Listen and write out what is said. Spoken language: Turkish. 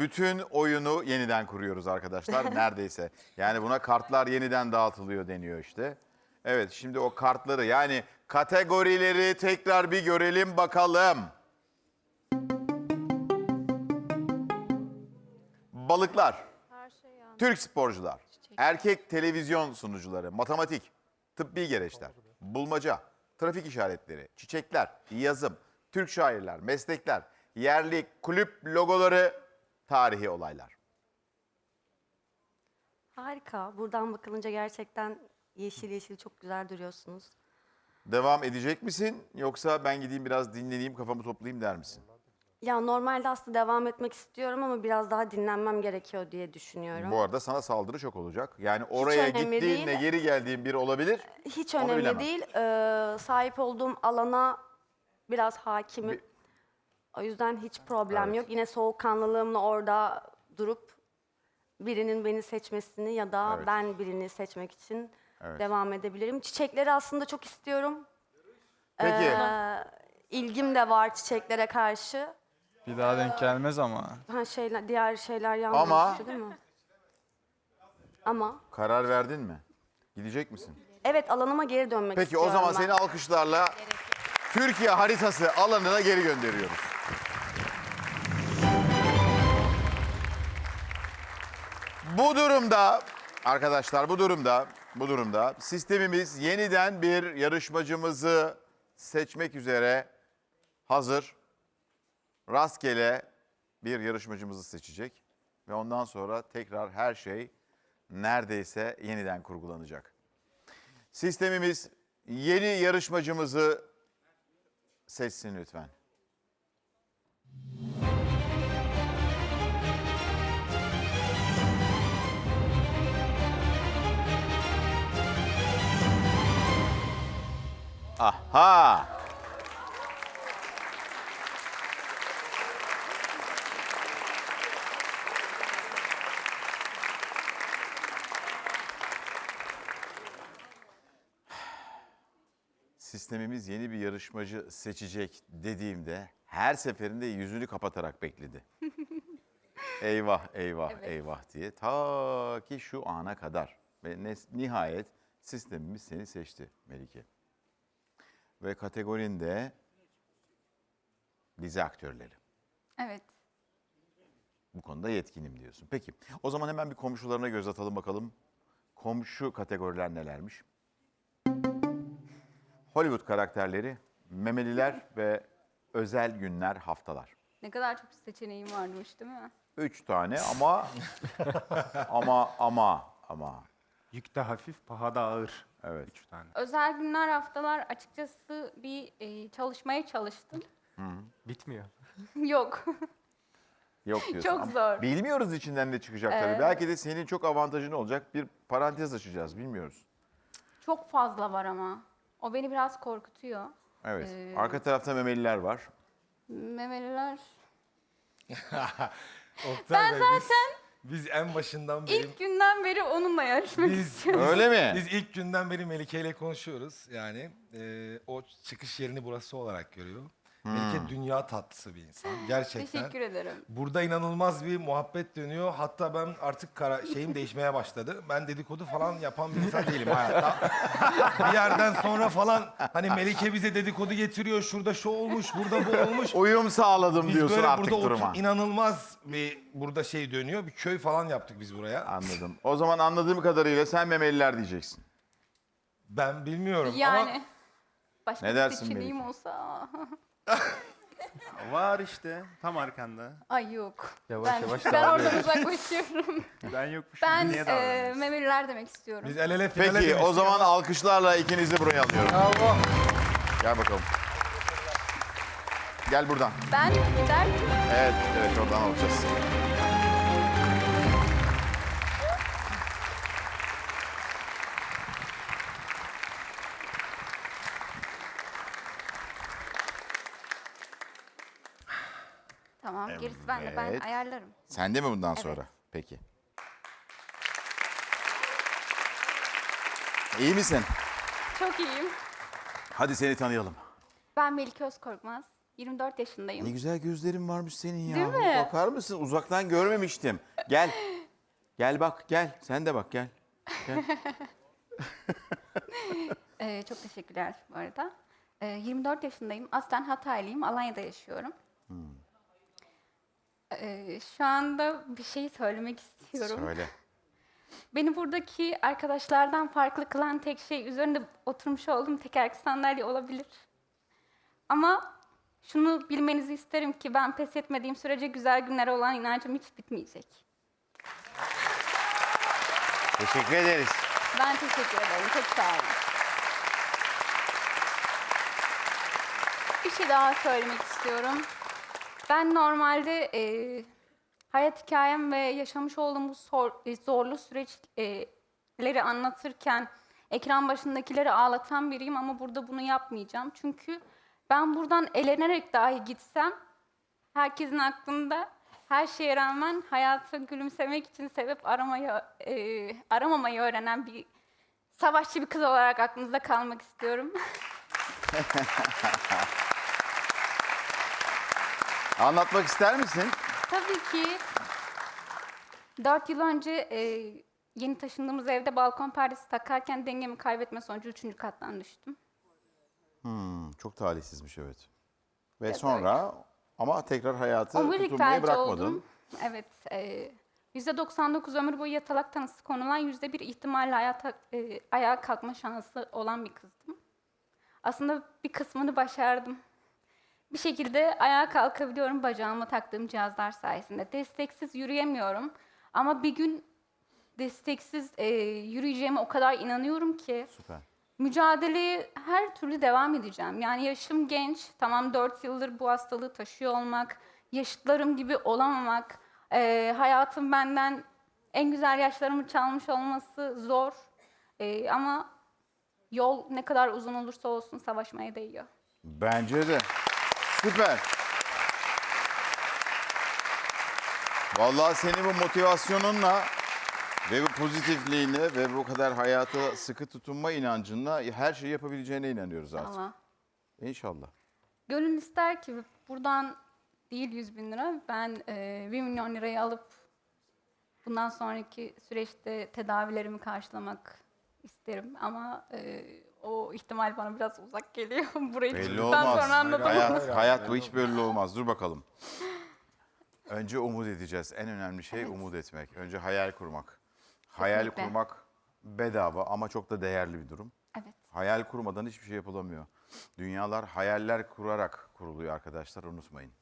bütün oyunu yeniden kuruyoruz arkadaşlar neredeyse. Yani buna kartlar yeniden dağıtılıyor deniyor işte. Evet şimdi o kartları yani kategorileri tekrar bir görelim bakalım. Balıklar, Türk sporcular, erkek televizyon sunucuları, matematik, tıbbi gereçler, bulmaca, trafik işaretleri, çiçekler, yazım, Türk şairler, meslekler, yerli kulüp logoları, tarihi olaylar. Harika. Buradan bakılınca gerçekten yeşil yeşil çok güzel duruyorsunuz. Devam edecek misin yoksa ben gideyim biraz dinleneyim kafamı toplayayım der misin? Ya normalde aslında devam etmek istiyorum ama biraz daha dinlenmem gerekiyor diye düşünüyorum. Bu arada sana saldırı çok olacak. Yani oraya önemli gittiğinle değil. geri geldiğin biri olabilir. Hiç Onu önemli bilemem. değil. Ee, sahip olduğum alana biraz hakimim. Bir- O yüzden hiç problem Evet. yok. Yine soğukkanlılığımla orada durup birinin beni seçmesini ya da Evet. ben birini seçmek için Evet. devam edebilirim. Çiçekleri aslında çok istiyorum. Peki. Ee, ilgim de var çiçeklere karşı. Bir daha denk gelmez ama. Ha şeyler, diğer şeyler yanlış Ama- değil mi? Ama Karar verdin mi? Gidecek misin? evet alanıma geri dönmek Peki istiyorum o zaman ben. seni alkışlarla Türkiye haritası alanına geri gönderiyoruz. Bu durumda arkadaşlar bu durumda bu durumda sistemimiz yeniden bir yarışmacımızı seçmek üzere hazır. Rastgele bir yarışmacımızı seçecek ve ondan sonra tekrar her şey neredeyse yeniden kurgulanacak. Sistemimiz yeni yarışmacımızı seçsin lütfen. Aha! sistemimiz yeni bir yarışmacı seçecek dediğimde her seferinde yüzünü kapatarak bekledi. eyvah eyvah eyvah diye ta ki şu ana kadar ve nihayet sistemimiz seni seçti Melike. Ve kategorinde dizi aktörleri. Evet. Bu konuda yetkinim diyorsun. Peki o zaman hemen bir komşularına göz atalım bakalım. Komşu kategoriler nelermiş? Hollywood karakterleri, memeliler ve özel günler, haftalar. Ne kadar çok seçeneğim varmış değil mi? Üç tane ama ama ama ama Yük de hafif, paha da ağır. evet. Üç tane. Özel günler, haftalar açıkçası bir e, çalışmaya çalıştım. Bitmiyor. Yok. Yok diyorsun. Çok Ama zor. Bilmiyoruz içinden ne çıkacak tabii. Evet. Belki de senin çok avantajın olacak. Bir parantez açacağız bilmiyoruz. Çok fazla var ama. O beni biraz korkutuyor. Evet. Ee, Arka tarafta memeliler var. Memeliler. ben zaten Biz, biz en başından beri... İlk günden beri onunla yarışmak biz, istiyorum. Öyle mi? biz ilk günden beri Melike ile konuşuyoruz. Yani e, o çıkış yerini burası olarak görüyor. Melike dünya tatlısı bir insan. Gerçekten. Teşekkür ederim. Burada inanılmaz bir muhabbet dönüyor. Hatta ben artık kara, şeyim değişmeye başladı. Ben dedikodu falan yapan bir insan değilim hayatta. bir yerden sonra falan hani Melike bize dedikodu getiriyor. Şurada şu olmuş, burada bu olmuş. Uyum sağladım Biz diyorsun böyle artık burada duruma. otur, inanılmaz bir burada şey dönüyor. Bir köy falan yaptık biz buraya. Anladım. O zaman anladığım kadarıyla sen memeliler diyeceksin. Ben bilmiyorum Yani. ama Başka Ne bir dersin seçeneğim Melike? olsa. Var işte tam arkanda. Ay yok. Yavaş ben, yavaş ben davranıyor. oradan uzaklaşıyorum. Ben yokmuşum. ben niye e, davranıyorsun? memeliler demek istiyorum. biz el ele finale Peki o demiştik zaman ama- alkışlarla ikinizi buraya alıyorum. Bravo. Gel bakalım. Gel buradan. Ben gider Evet, evet oradan alacağız. Tamam gerisi bende ben Evet. ayarlarım. Sende mi bundan sonra? Peki. İyi misin? Çok iyiyim. Hadi seni tanıyalım. Ben Melike Özkorkmaz. 24 yaşındayım. Ne güzel gözlerin varmış senin ya. Değil mi? Bakar mısın? Uzaktan görmemiştim. Gel. Gel bak gel. Sen de bak gel. Gel. Ee, çok teşekkürler bu arada. Ee, 24 yaşındayım. Aslen Hataylıyım. Alanya'da yaşıyorum. Ee, şu anda bir şey söylemek istiyorum. Söyle. Beni buradaki arkadaşlardan farklı kılan tek şey üzerinde oturmuş olduğum tekerlekli sandalye olabilir. Ama şunu bilmenizi isterim ki ben pes etmediğim sürece güzel günlere olan inancım hiç bitmeyecek. Teşekkür ederiz. Ben teşekkür ederim. Çok sağ olun. Bir şey daha söylemek istiyorum. Ben normalde e, hayat hikayem ve yaşamış olduğumuz sor- e, zorlu süreçleri anlatırken ekran başındakileri ağlatan biriyim ama burada bunu yapmayacağım. Çünkü ben buradan elenerek dahi gitsem herkesin aklında her şeye rağmen hayatı gülümsemek için sebep aramayı, e, aramamayı öğrenen bir savaşçı bir kız olarak aklınızda kalmak istiyorum. Anlatmak ister misin? Tabii ki dört yıl önce e, yeni taşındığımız evde balkon perdesi takarken dengemi kaybetme sonucu üçüncü kattan düştüm. Hmm, çok talihsizmiş evet. Ve Evet, sonra ama tekrar hayatı Omurilik tutunmayı bırakmadın. oldum. Evet. E, %99 ömür boyu yatalak tanısı konulan yüzde bir ihtimalle hayata, e, ayağa kalkma şansı olan bir kızdım. Aslında bir kısmını başardım. Bir şekilde ayağa kalkabiliyorum bacağıma taktığım cihazlar sayesinde. Desteksiz yürüyemiyorum. Ama bir gün desteksiz e, yürüyeceğime o kadar inanıyorum ki Süper. mücadeleye her türlü devam edeceğim. Yani yaşım genç, tamam 4 yıldır bu hastalığı taşıyor olmak, yaşıtlarım gibi olamamak, e, hayatım benden en güzel yaşlarımı çalmış olması zor. E, ama yol ne kadar uzun olursa olsun savaşmaya değiyor. Bence de. Süper. Vallahi senin bu motivasyonunla ve bu pozitifliğine ve bu kadar hayata sıkı tutunma inancınla her şeyi yapabileceğine inanıyoruz artık. Ama İnşallah. gönül ister ki buradan değil 100 bin lira, ben e, 1 milyon lirayı alıp bundan sonraki süreçte tedavilerimi karşılamak isterim. Ama e, o ihtimal bana biraz uzak geliyor. Burayı Belli çıktıktan olmaz. sonra anladım. Hayat, hayat bu hiç belli olmaz. Dur bakalım. Önce umut edeceğiz. En önemli şey umut etmek. Önce hayal kurmak. Hayal Kesinlikle. kurmak bedava ama çok da değerli bir durum. Evet. Hayal kurmadan hiçbir şey yapılamıyor. Dünyalar hayaller kurarak kuruluyor arkadaşlar unutmayın.